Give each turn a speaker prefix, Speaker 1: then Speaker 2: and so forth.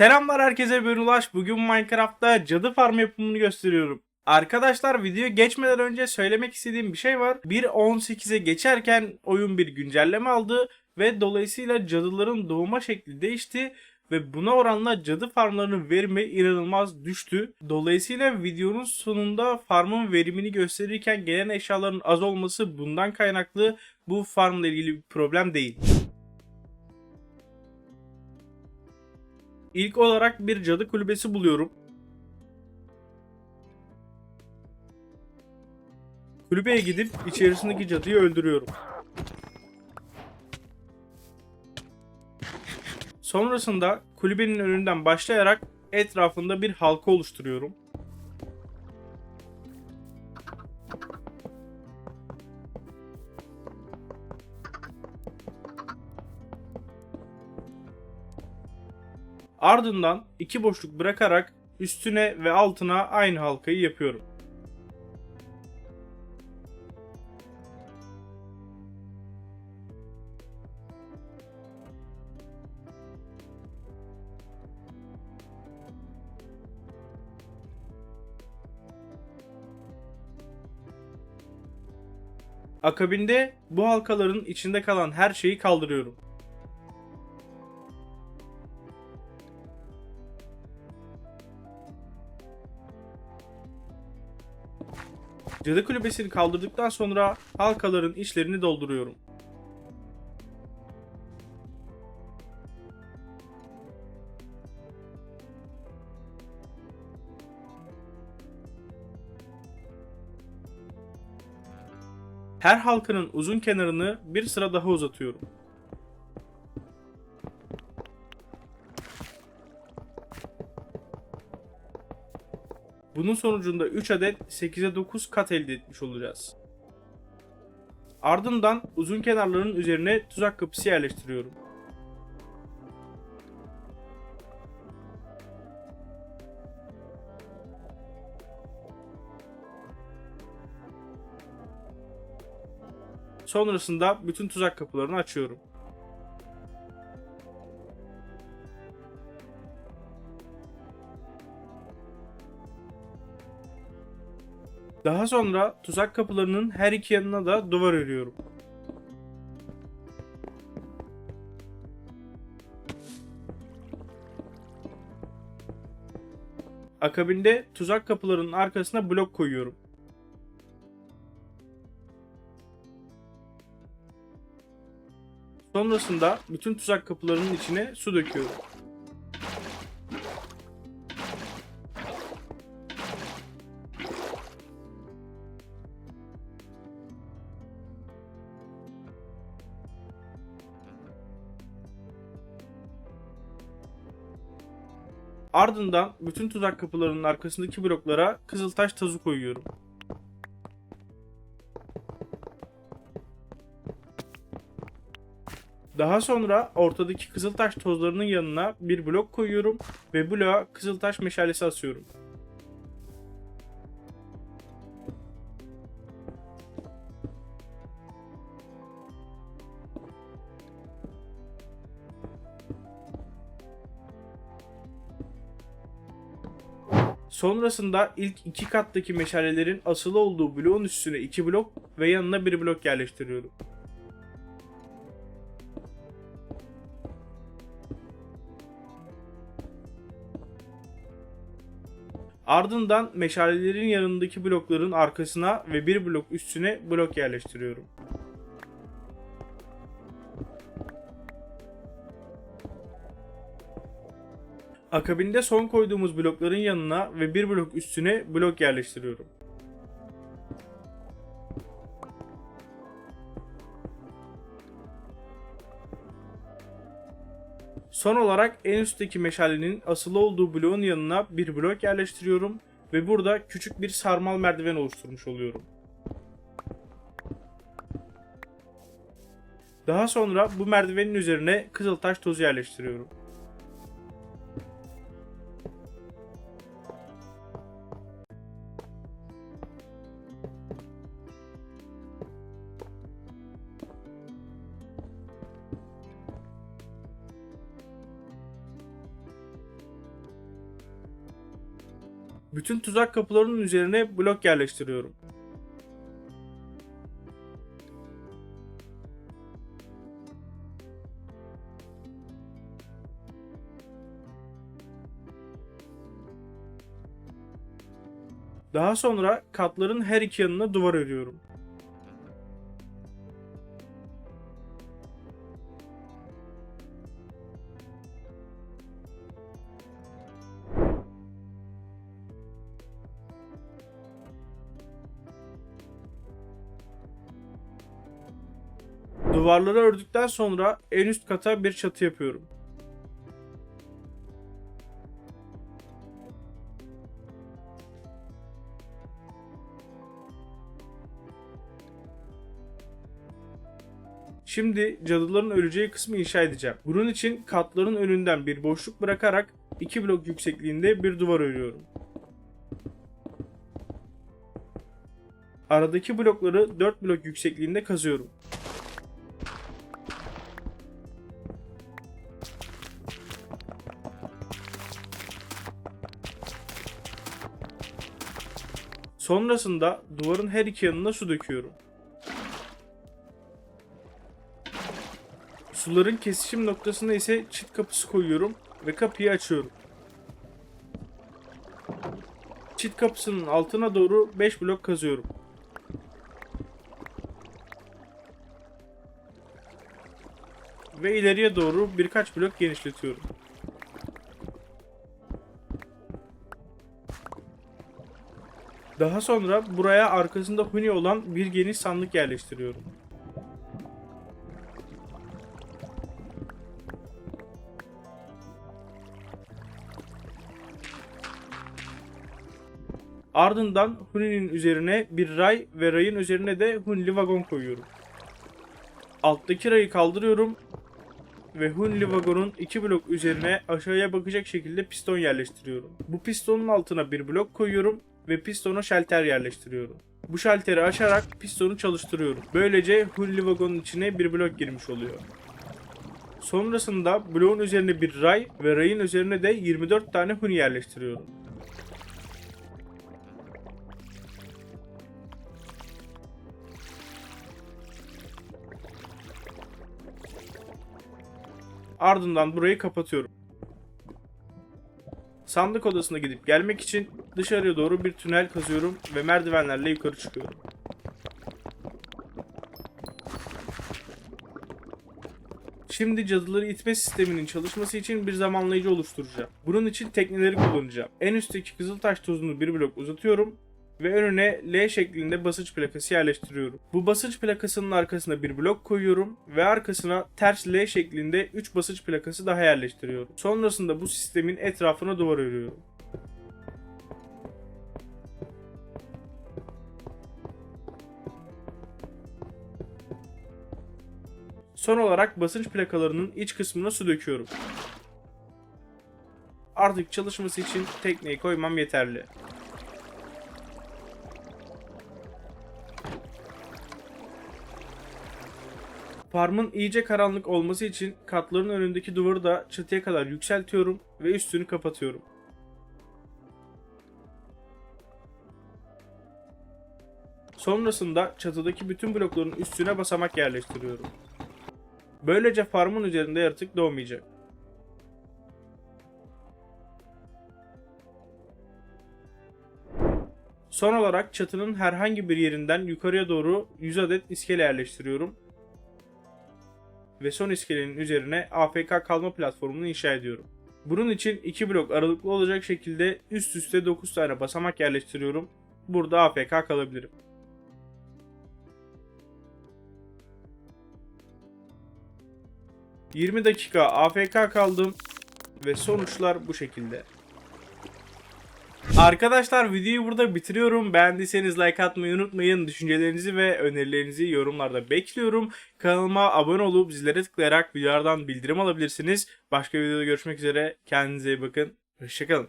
Speaker 1: Selamlar herkese ben Ulaş. Bugün Minecraft'ta cadı farm yapımını gösteriyorum. Arkadaşlar videoya geçmeden önce söylemek istediğim bir şey var. 1.18'e geçerken oyun bir güncelleme aldı ve dolayısıyla cadıların doğuma şekli değişti ve buna oranla cadı farmlarının verimi inanılmaz düştü. Dolayısıyla videonun sonunda farmın verimini gösterirken gelen eşyaların az olması bundan kaynaklı bu farmla ilgili bir problem değil. İlk olarak bir cadı kulübesi buluyorum. Kulübeye gidip içerisindeki cadıyı öldürüyorum. Sonrasında kulübenin önünden başlayarak etrafında bir halka oluşturuyorum. Ardından iki boşluk bırakarak üstüne ve altına aynı halkayı yapıyorum. Akabinde bu halkaların içinde kalan her şeyi kaldırıyorum. Cadı kulübesini kaldırdıktan sonra halkaların içlerini dolduruyorum. Her halkanın uzun kenarını bir sıra daha uzatıyorum. Bunun sonucunda 3 adet 8'e 9 kat elde etmiş olacağız. Ardından uzun kenarların üzerine tuzak kapısı yerleştiriyorum. Sonrasında bütün tuzak kapılarını açıyorum. Daha sonra tuzak kapılarının her iki yanına da duvar örüyorum. Akabinde tuzak kapılarının arkasına blok koyuyorum. Sonrasında bütün tuzak kapılarının içine su döküyorum. Ardından bütün tuzak kapılarının arkasındaki bloklara kızıltaş tazı koyuyorum. Daha sonra ortadaki kızıltaş tozlarının yanına bir blok koyuyorum ve bloğa kızıltaş meşalesi asıyorum. Sonrasında ilk iki kattaki meşalelerin asılı olduğu bloğun üstüne iki blok ve yanına bir blok yerleştiriyorum. Ardından meşalelerin yanındaki blokların arkasına ve bir blok üstüne blok yerleştiriyorum. Akabinde son koyduğumuz blokların yanına ve bir blok üstüne blok yerleştiriyorum. Son olarak en üstteki meşalenin asılı olduğu bloğun yanına bir blok yerleştiriyorum ve burada küçük bir sarmal merdiven oluşturmuş oluyorum. Daha sonra bu merdivenin üzerine kızıltaş tozu yerleştiriyorum. Bütün tuzak kapılarının üzerine blok yerleştiriyorum. Daha sonra katların her iki yanına duvar örüyorum. Duvarları ördükten sonra en üst kata bir çatı yapıyorum. Şimdi cadıların öleceği kısmı inşa edeceğim. Bunun için katların önünden bir boşluk bırakarak 2 blok yüksekliğinde bir duvar örüyorum. Aradaki blokları 4 blok yüksekliğinde kazıyorum. Sonrasında duvarın her iki yanına su döküyorum. Suların kesişim noktasına ise çit kapısı koyuyorum ve kapıyı açıyorum. Çit kapısının altına doğru 5 blok kazıyorum. Ve ileriye doğru birkaç blok genişletiyorum. Daha sonra buraya arkasında huni olan bir geniş sandık yerleştiriyorum. Ardından Huni'nin üzerine bir ray ve rayın üzerine de Hunli vagon koyuyorum. Alttaki rayı kaldırıyorum ve Hunli vagonun iki blok üzerine aşağıya bakacak şekilde piston yerleştiriyorum. Bu pistonun altına bir blok koyuyorum ve pistona şalter yerleştiriyorum. Bu şalteri açarak pistonu çalıştırıyorum. Böylece Hunli vagonun içine bir blok girmiş oluyor. Sonrasında bloğun üzerine bir ray ve rayın üzerine de 24 tane huni yerleştiriyorum. Ardından burayı kapatıyorum. Sandık odasına gidip gelmek için dışarıya doğru bir tünel kazıyorum ve merdivenlerle yukarı çıkıyorum. Şimdi cadıları itme sisteminin çalışması için bir zamanlayıcı oluşturacağım. Bunun için tekneleri kullanacağım. En üstteki kızıltaş tozunu bir blok uzatıyorum ve önüne L şeklinde basınç plakası yerleştiriyorum. Bu basınç plakasının arkasına bir blok koyuyorum ve arkasına ters L şeklinde 3 basınç plakası daha yerleştiriyorum. Sonrasında bu sistemin etrafına duvar örüyorum. Son olarak basınç plakalarının iç kısmına su döküyorum. Artık çalışması için tekneyi koymam yeterli. Farmın iyice karanlık olması için katların önündeki duvarı da çatıya kadar yükseltiyorum ve üstünü kapatıyorum. Sonrasında çatıdaki bütün blokların üstüne basamak yerleştiriyorum. Böylece farmın üzerinde yaratık doğmayacak. Son olarak çatının herhangi bir yerinden yukarıya doğru 100 adet iskele yerleştiriyorum ve son iskelenin üzerine AFK kalma platformunu inşa ediyorum. Bunun için iki blok aralıklı olacak şekilde üst üste 9 tane basamak yerleştiriyorum. Burada AFK kalabilirim. ...20 dakika AFK kaldım ve sonuçlar bu şekilde. Arkadaşlar videoyu burada bitiriyorum. Beğendiyseniz like atmayı unutmayın. Düşüncelerinizi ve önerilerinizi yorumlarda bekliyorum. Kanalıma abone olup zillere tıklayarak videolardan bildirim alabilirsiniz. Başka videoda görüşmek üzere. Kendinize iyi bakın. Hoşçakalın.